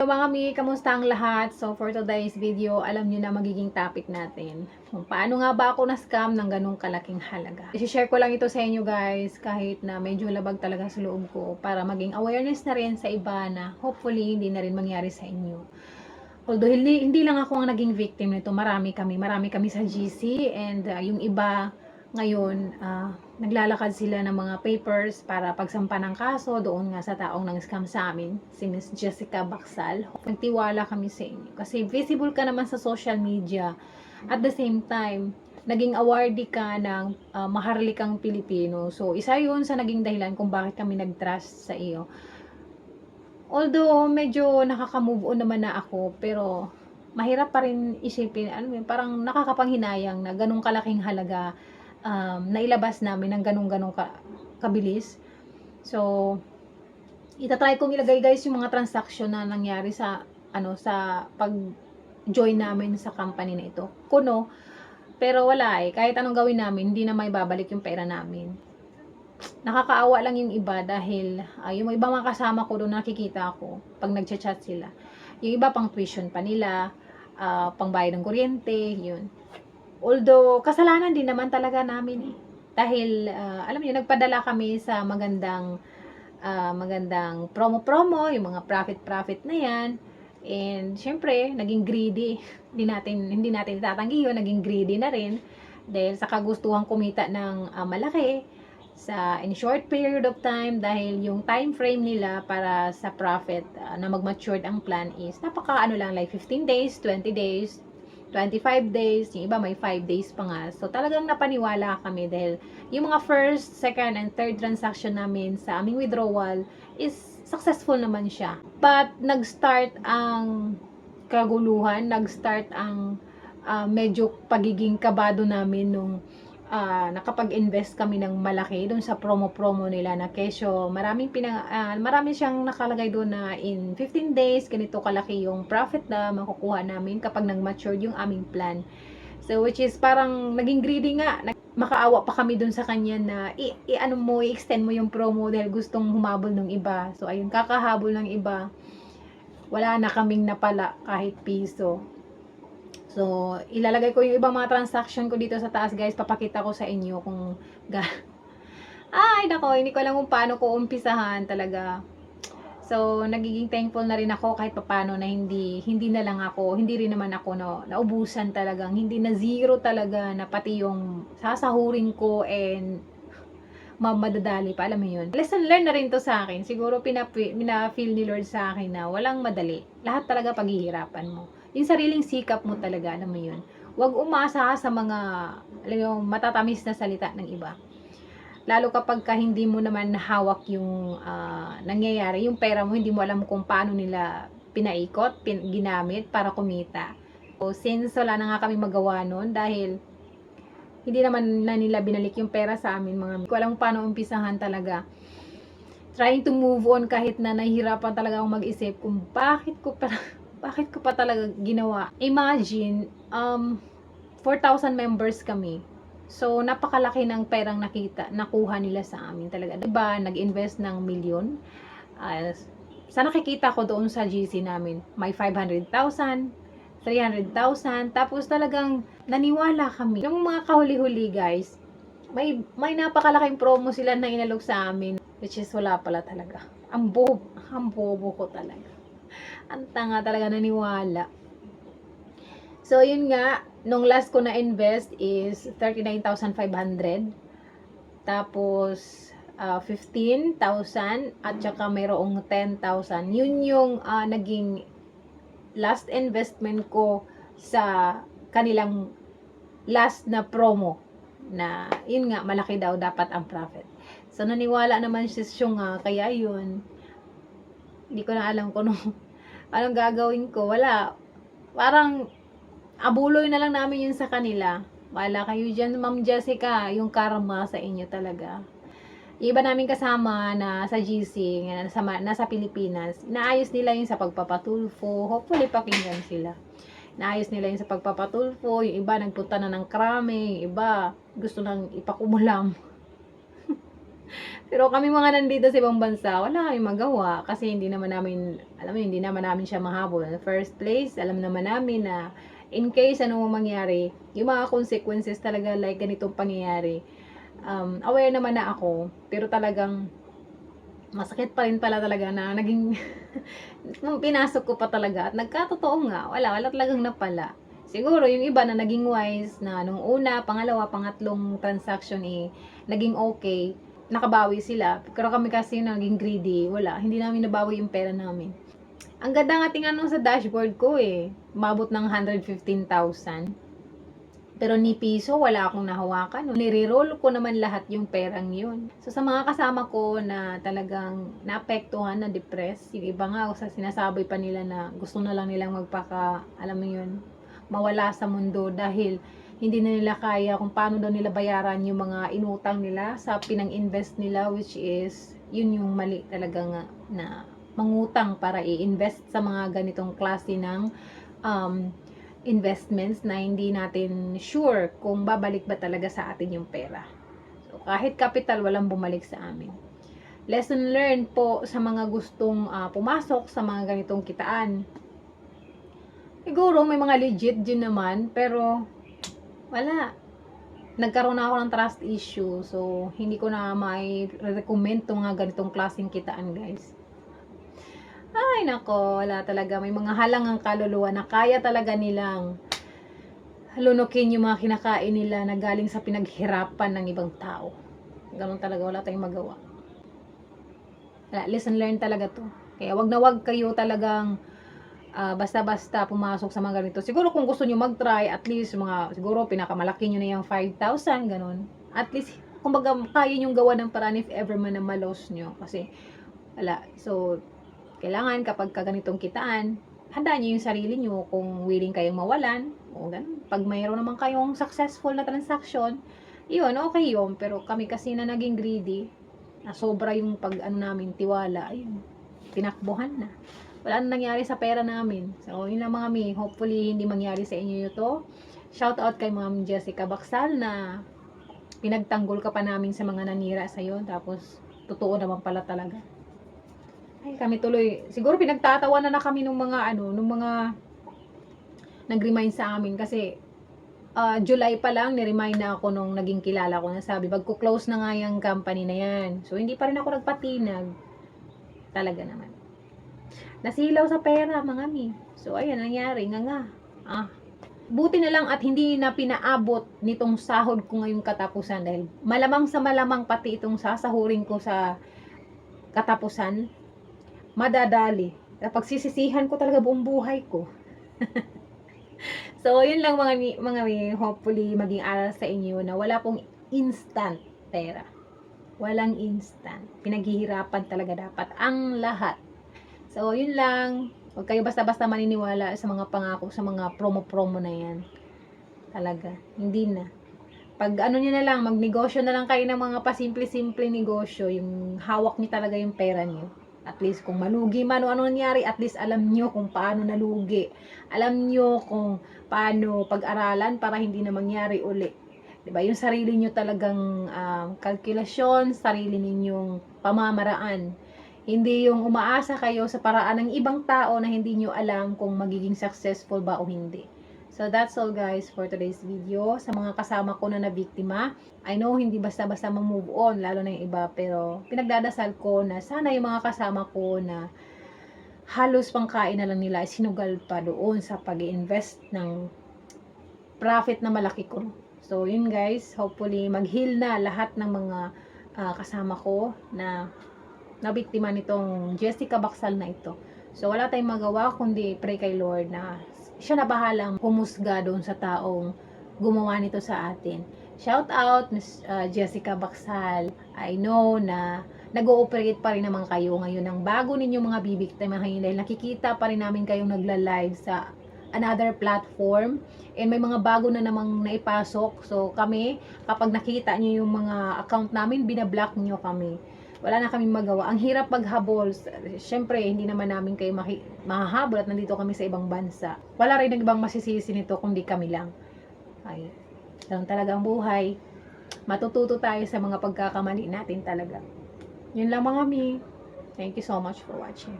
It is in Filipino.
So mga mi, kamusta ang lahat? So for today's video, alam nyo na magiging topic natin. Kung paano nga ba ako na-scam ng ganong kalaking halaga. I-share ko lang ito sa inyo guys, kahit na medyo labag talaga sa loob ko, para maging awareness na rin sa iba na hopefully hindi na rin mangyari sa inyo. Although hindi, hindi lang ako ang naging victim nito, marami kami. Marami kami sa GC and uh, yung iba ngayon, ah, naglalakad sila ng mga papers para pagsampa ng kaso doon nga sa taong nang scam sa amin, si Miss Jessica Baksal. Nagtiwala kami sa inyo kasi visible ka naman sa social media. At the same time, naging awardee ka ng ah, maharlikang Pilipino. So, isa yun sa naging dahilan kung bakit kami nag-trust sa iyo. Although, medyo nakaka-move on naman na ako, pero mahirap pa rin isipin, ano parang nakakapanghinayang na ganong kalaking halaga um, nailabas namin ng ganong-ganong ka, kabilis. So, itatry kong ilagay guys yung mga transaction na nangyari sa ano sa pag join namin sa company na ito. Kuno, pero wala eh. Kahit anong gawin namin, hindi na may babalik yung pera namin. Nakakaawa lang yung iba dahil ah, yung ibang mga kasama ko doon nakikita ko pag nagchat-chat sila. Yung iba pang tuition pa nila, ah, pang bayad ng kuryente, yun. Although, kasalanan din naman talaga namin eh. Dahil, ah, alam niyo, nagpadala kami sa magandang, ah, magandang promo-promo, yung mga profit-profit na yan. And, syempre, naging greedy. hindi natin, hindi natin tatanggi yun, naging greedy na rin. Dahil sa kagustuhan kumita ng ah, malaki, sa in short period of time dahil yung time frame nila para sa profit ah, na mag-matured ang plan is napaka ano lang like 15 days, 20 days, 25 days, yung iba may 5 days pa nga. So, talagang napaniwala kami dahil yung mga first, second, and third transaction namin sa aming withdrawal is successful naman siya. But, nag-start ang kaguluhan, nag-start ang ah, medyo pagiging kabado namin nung ah, nakapag-invest kami ng malaki doon sa promo-promo nila na kesyo maraming pinang ah, marami siyang nakalagay doon na in 15 days ganito kalaki yung profit na makukuha namin kapag nag-mature yung aming plan. So which is parang naging greedy nga. Makaawa pa kami doon sa kanya na i, i- ano mo, i-extend mo yung promo dahil gustong humabol ng iba. So ayun, kakahabol ng iba. Wala na kaming napala kahit piso. So, ilalagay ko yung ibang mga transaction ko dito sa taas, guys. Papakita ko sa inyo kung ga... Ay, nako, hindi ko alam kung paano ko umpisahan talaga. So, nagiging thankful na rin ako kahit papano na hindi hindi na lang ako, hindi rin naman ako no, naubusan talagang, hindi na zero talaga na pati yung sasahurin ko and mamadadali pa, alam mo yun. Lesson learned na rin to sa akin. Siguro pinapi- pina-feel ni Lord sa akin na walang madali. Lahat talaga paghihirapan mo yung sariling sikap mo talaga, alam mo yun. Huwag umasa sa mga, alam mo, matatamis na salita ng iba. Lalo kapag ka hindi mo naman hawak yung ah, nangyayari, yung pera mo, hindi mo alam kung paano nila pinaikot, pin, ginamit para kumita. So, since wala na nga kami magawa nun, dahil hindi naman na nila binalik yung pera sa amin, mga ko alam paano umpisahan talaga. Trying to move on kahit na nahihirapan talaga akong mag-isip kung bakit ko pa bakit ko pa talaga ginawa? Imagine, um, 4,000 members kami. So, napakalaki ng perang nakita, nakuha nila sa amin talaga. Diba, nag-invest ng milyon. Uh, sa nakikita ko doon sa GC namin, may 500,000, 300,000. Tapos talagang naniwala kami. Yung mga kahuli-huli guys, may, may napakalaking promo sila na inalok sa amin. Which is wala pala talaga. Ang bobo, ang bobo ko talaga ang tanga talaga naniwala. So, yun nga, nung last ko na invest is 39,500. Tapos, ah, 15,000 at saka mayroong 10,000. Yun yung ah, naging last investment ko sa kanilang last na promo na yun nga malaki daw dapat ang profit. So naniwala naman si nga kaya yun hindi ko na alam kung ano, anong gagawin ko. Wala. Parang, abuloy na lang namin yun sa kanila. Wala kayo dyan, Ma'am Jessica, yung karma sa inyo talaga. Iba namin kasama na sa GC, nga nasa, nasa Pilipinas, inaayos nila yun sa pagpapatulfo. Hopefully, pakinggan sila. Inaayos nila yun sa pagpapatulfo. Yung iba, nagpunta na ng krame. Yung iba, gusto nang ipakumulam. Pero kami mga nandito sa ibang bansa, wala kami magawa kasi hindi naman namin, alam mo, hindi naman namin siya mahabol. In the first place, alam naman namin na in case ano mangyari, yung mga consequences talaga like ganitong pangyayari, um, aware naman na ako, pero talagang masakit pa rin pala talaga na naging nung pinasok ko pa talaga at nagkatotoo nga, wala, wala talagang napala. Siguro yung iba na naging wise na nung una, pangalawa, pangatlong transaction eh, naging okay, nakabawi sila. Pero kami kasi naging greedy, wala, hindi namin nabawi yung pera namin. Ang ganda nga tingnan nung sa dashboard ko eh, mabot ng 115,000. Pero ni piso, wala akong nahawakan. Nire-roll ko naman lahat yung perang yun. So, sa mga kasama ko na talagang naapektuhan, na depressed, yung iba nga, sa sinasabi pa nila na gusto na lang nilang magpaka, alam mo yun, mawala sa mundo dahil hindi na nila kaya kung paano daw nila bayaran yung mga inutang nila sa pinang-invest nila which is yun yung mali talaga nga na mangutang para i-invest sa mga ganitong klase ng um, investments na hindi natin sure kung babalik ba talaga sa atin yung pera. So, kahit capital, walang bumalik sa amin. Lesson learned po sa mga gustong ah, pumasok sa mga ganitong kitaan. Siguro may mga legit din naman, pero wala. Nagkaroon na ako ng trust issue, so hindi ko na may recommend tong mga ganitong klaseng kitaan, guys. Ay, nako, wala talaga. May mga halangang kaluluwa na kaya talaga nilang lunukin yung mga kinakain nila na galing sa pinaghirapan ng ibang tao. Ganun talaga, wala tayong magawa. Wala, lesson learned talaga to. Kaya wag na wag kayo talagang ah, basta-basta pumasok sa mga ganito. Siguro kung gusto nyo mag-try, at least mga, siguro pinakamalaki nyo na yung 5,000, ganun. At least, kumbaga, kaya nyo gawa ng paraan if ever man na malos nyo. Kasi, wala. So, kailangan kapag kaganitong kitaan, handaan nyo yung sarili nyo kung willing kayong mawalan. O ganun. Pag mayroon naman kayong successful na transaction, yun, okay yun. Pero kami kasi na naging greedy, na sobra yung pag ano namin, tiwala, ayun, tinakbuhan na. Wala na nangyari sa pera namin. So, yun lang mga mi. Hopefully, hindi mangyari sa inyo ito. Shout out kay Ma'am Jessica Baksal na pinagtanggol ka pa namin sa mga nanira sa iyo. Tapos, totoo naman pala talaga. Ay, kami tuloy. Siguro pinagtatawanan na kami nung mga ano, nung mga nag-remind sa amin kasi ah, July pa lang ni-remind na ako nung naging kilala ko na sabi, magko-close na nga yung company na yan. So hindi pa rin ako nagpatinag. Talaga naman. Nasilaw sa pera, mga mi. So ayan, nangyari nga nga. Ah, buti na lang at hindi na pinaabot nitong sahod ko ngayong katapusan dahil malamang sa malamang pati itong sasahurin ko sa katapusan madadali. Kapag sisisihan ko talaga buong buhay ko. so, yun lang mga, mi- mga mi, hopefully maging aral sa inyo na wala pong instant pera. Walang instant. Pinaghihirapan talaga dapat ang lahat. So, yun lang. Huwag kayo basta-basta maniniwala sa mga pangako, sa mga promo-promo na yan. Talaga. Hindi na. Pag ano nyo na lang, magnegosyo na lang kayo ng mga pasimple-simple negosyo, yung hawak nyo talaga yung pera nyo. At least kung malugi man o ano nangyari, at least alam nyo kung paano nalugi. Alam nyo kung paano pag-aralan para hindi na mangyari uli. 'Di ba Yung sarili nyo talagang um, kalkulasyon, sarili ninyong pamamaraan. Hindi yung umaasa kayo sa paraan ng ibang tao na hindi nyo alam kung magiging successful ba o hindi. So that's all guys for today's video. Sa mga kasama ko na nabiktima, I know hindi basta-basta mag-move on, lalo na yung iba, pero pinagdadasal ko na sana yung mga kasama ko na halos pangkain na lang nila sinugal pa doon sa pag invest ng profit na malaki ko. So yun guys, hopefully mag-heal na lahat ng mga ah, kasama ko na nabiktima nitong Jessica Baksal na ito. So wala tayong magawa kundi pray kay Lord na siya na bahalang humusga doon sa taong gumawa nito sa atin. Shout out Miss uh, Jessica Baksal. I know na nag-ooperate pa rin naman kayo ngayon ng bago ninyong mga bibiktimahin dahil nakikita pa rin namin kayong nagla-live sa another platform and may mga bago na namang naipasok. So kami, kapag nakita niyo yung mga account namin, binablock niyo kami wala na kaming magawa. Ang hirap maghabol. Siyempre, hindi naman namin kayo mahahabol at nandito kami sa ibang bansa. Wala rin ng ibang masisisi nito kundi kami lang. Ay, ganun talaga ang buhay. matututo tayo sa mga pagkakamali natin talaga. Yun lang mga mi. Thank you so much for watching.